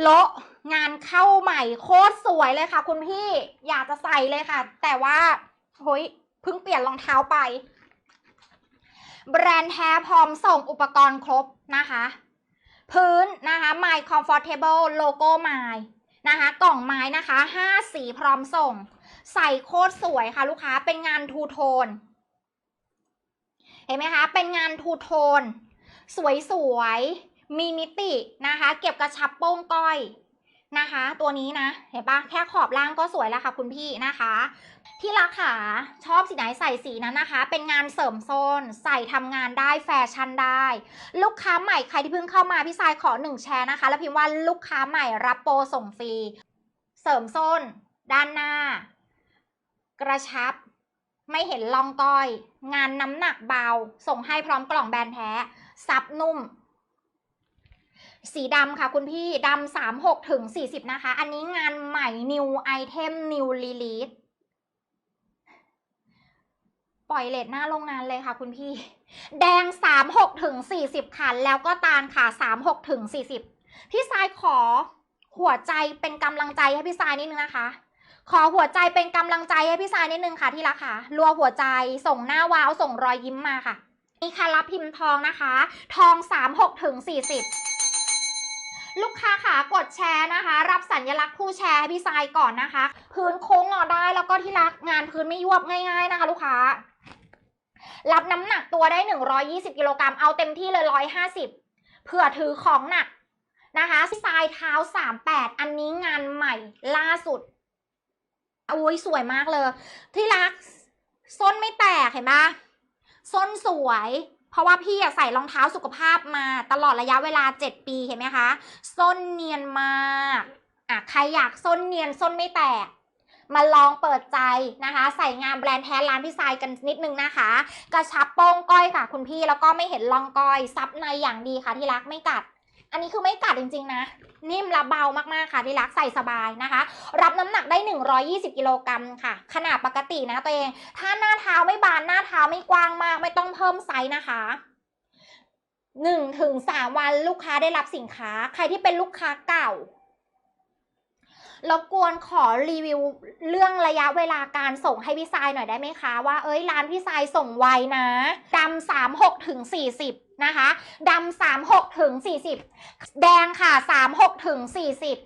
โละงานเข้าใหม่โคตรสวยเลยค่ะ คุณพี่อยากจะใส่เลยค่ะ แต่ว่าเฮ้ยเพิ่งเปลี่ยนรองเท้าไป แบรนด์แท้พร้อมส่งอุปกรณ์ครบนะคะ พื้นนะคะ My Comfortable โลโก้ไม้นะคะ กล่องไม้นะคะ5สีพร้อมส่ง ใส่โคตรสวยค่ะลูกค้าเป็นงานทูโทน เห็นไหมคะ เป็นงานทูโทน สวยๆ มีมิตินะคะ เก็บกระชับโป้งก้อยนะคะ ตัวนี้นะเห็นปะแค่ขอบล่างก็สวยแล้วค่ะคุณพี่นะคะที่รักขาชอบสีไหนใส่สีนั้นนะคะ เป็นงานเสริมโซน ใส่ทำงานได้แฟชั่นได้ ลูกค้าใหม่ใครที่เพิ่งเข้ามาพี่สายขอหนึ่งแชร์นะคะ แล้วพิมพ์ว่าลูกค้าใหม่รับโปรส่งฟรีเสริมโซน ด้านหน้า กระชับ ไม่เห็นรองก้อย งานน้ำหนักเบา ส่งให้พร้อมกล่องแบรนด์แท้ ซับนุ่ม สีดำค่ะคุณพี่ดำสามหกถึงสี่สิบนะคะ อันนี้งานใหม่ new item new release ปล่อยเลทหน้าโรงงานเลยค่ะคุณพี่ แดงสามหกถึงสี่สิบค่ะ แล้วก็ตาลค่ะสามหกถึงสี่สิบพี่สายขอหัวใจเป็นกำลังใจให้พี่สายนิดนึงนะคะ ขอหัวใจเป็นกำลังใจให้พี่สายนิดนึงค่ะที่รักค่ะ รัวหัวใจส่งหน้าวาวส่งรอยยิ้มมาค่ะนี่ค่ะรับพิมพ์ทองนะคะ ทองสามหกถึงสี่สิบ ลูกค้าขากดแชร์นะคะ รับสัญลักษณ์ผู้แชร์ให้พี่ทรายก่อนนะคะ พื้นโค้งงอได้แล้วก็ที่รักงานพื้นไม่ยวบง่าย ๆนะคะ ลูกค้า รับน้ำหนักตัวได้ 120 กิโลกรัมเอาเต็มที่เลย 150เผื่อถือของหนักนะคะทรายเท้า 38 อันนี้งานใหม่ล่าสุดอุ้ยสวยมากเลย ที่รักส้นไม่แตกเห็นปะส้นสวย เพราะว่าพี่ใส่รองเท้าสุขภาพมาตลอดระยะเวลา 7 ปีเห็นไหมคะส้นเนียนมากอะใครอยากส้นเนียนส้นไม่แตกมาลองเปิดใจนะคะ ใส่งานแบรนด์แท้ร้านพี่ทรายกันนิดนึงนะคะ กระชับโป้งก้อยค่ะคุณพี่แล้วก็ไม่เห็นรองก้อยซับในอย่างดีค่ะที่รักไม่กัด อันนี้คือไม่กัดจริงๆนะ นิ่มและเบามากๆค่ะที่รักใส่สบายนะคะ รับน้ำหนักได้ 120 กิโลกรัมค่ะ ขนาดปกตินะตัวเอง ถ้าหน้าเท้าไม่บานหน้าเท้าไม่กว้างมาก ไม่ต้องเพิ่มไซส์นะคะหนึ่งถึงสามวันลูกค้าได้รับสินค้า ใครที่เป็นลูกค้าเก่า รบกวนขอรีวิวเรื่องระยะเวลาการส่งให้พี่ทรายหน่อยได้ไหมคะ ว่าเอ้ยร้านพี่ทรายส่งไวนะดำสามหกถึงสี่สิบนะคะดำสามหกถึงสี่สิบแดงค่ะสามหกถึงสี่สิบ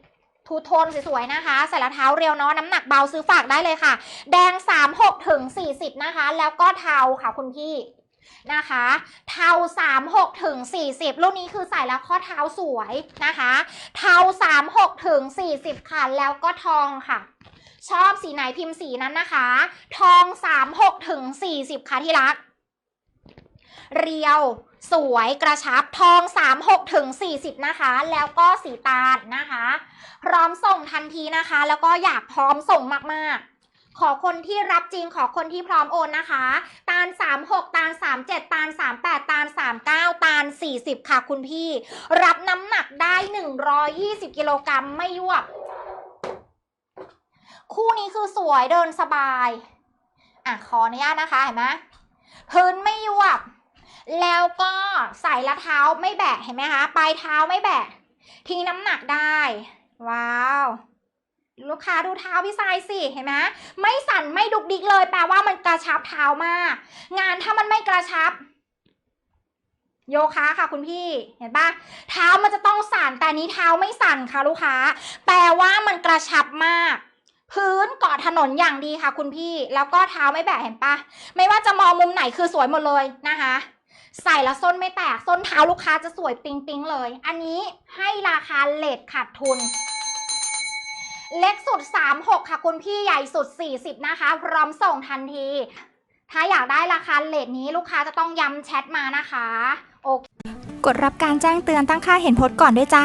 ทูโทนสวยๆนะคะ ใส่ละเท้าเรียวเนาะน้ำหนักเบาซื้อฝากได้เลยค่ะ แดงสามหกถึงสี่สิบนะคะ แล้วก็เทาค่ะคุณพี่ นะคะ เทา 36 ถึง 40 รุ่นนี้คือใส่แล้วข้อเท้าสวยนะคะ เทา 36 ถึง 40 ค่ะ แล้วก็ทองค่ะ ชอบสีไหนพิมพ์สีนั้นนะคะ ทอง 36 ถึง 40 ค่ะที่รัก เรียวสวยกระชับทอง 36 ถึง 40 นะคะ แล้วก็สีตาลนะคะ พร้อมส่งทันทีนะคะ แล้วก็อยากพร้อมส่งมากๆ ขอคนที่รับจริงขอคนที่พร้อมโอนนะคะ ตาล 36 ตาล 37 ตาล 38 ตาล 39 ตาล 40 ค่ะคุณพี่ รับน้ำหนักได้ 120 กิโลกรัมไม่ยวบ คู่นี้คือสวยเดินสบาย อะ ขออนุญาตนะคะเห็นไหมพื้นไม่ยวบ แล้วก็ใส่ละเท้าไม่แบะเห็นไหมคะ ปลายเท้าไม่แบะทิ้งน้ำหนักได้ ว้าว ลูกค้าดูเท้าพี่ทรายสิเห็นไหมไม่สั่นไม่ดุกดิกเลย แปลว่ามันกระชับเท้ามาก งานถ้ามันไม่กระชับ โยคะค่ะคุณพี่เห็นปะเท้ามันจะต้องสั่นแต่นี้เท้าไม่สั่นค่ะลูกค้า แปลว่ามันกระชับมาก พื้นเกาะถนนอย่างดีค่ะ คุณพี่ แล้วก็เท้าไม่แบะเห็นปะไม่ว่าจะมองมุมไหนคือสวยหมดเลยนะคะใส่แล้วส้นไม่แตก ส้นเท้าลูกค้าจะสวยปิงปิงๆเลย อันนี้ให้ราคาเลทขาดทุน เล็กสุด 36 ค่ะ คุณพี่ใหญ่สุด 40 นะคะ พร้อมส่งทันที ถ้าอยากได้ราคาเลทนี้ลูกค้าจะต้องย้ำแชทมานะคะ โอเค กดรับการแจ้งเตือนตั้งค่าเห็นโพสก่อนด้วยจ้า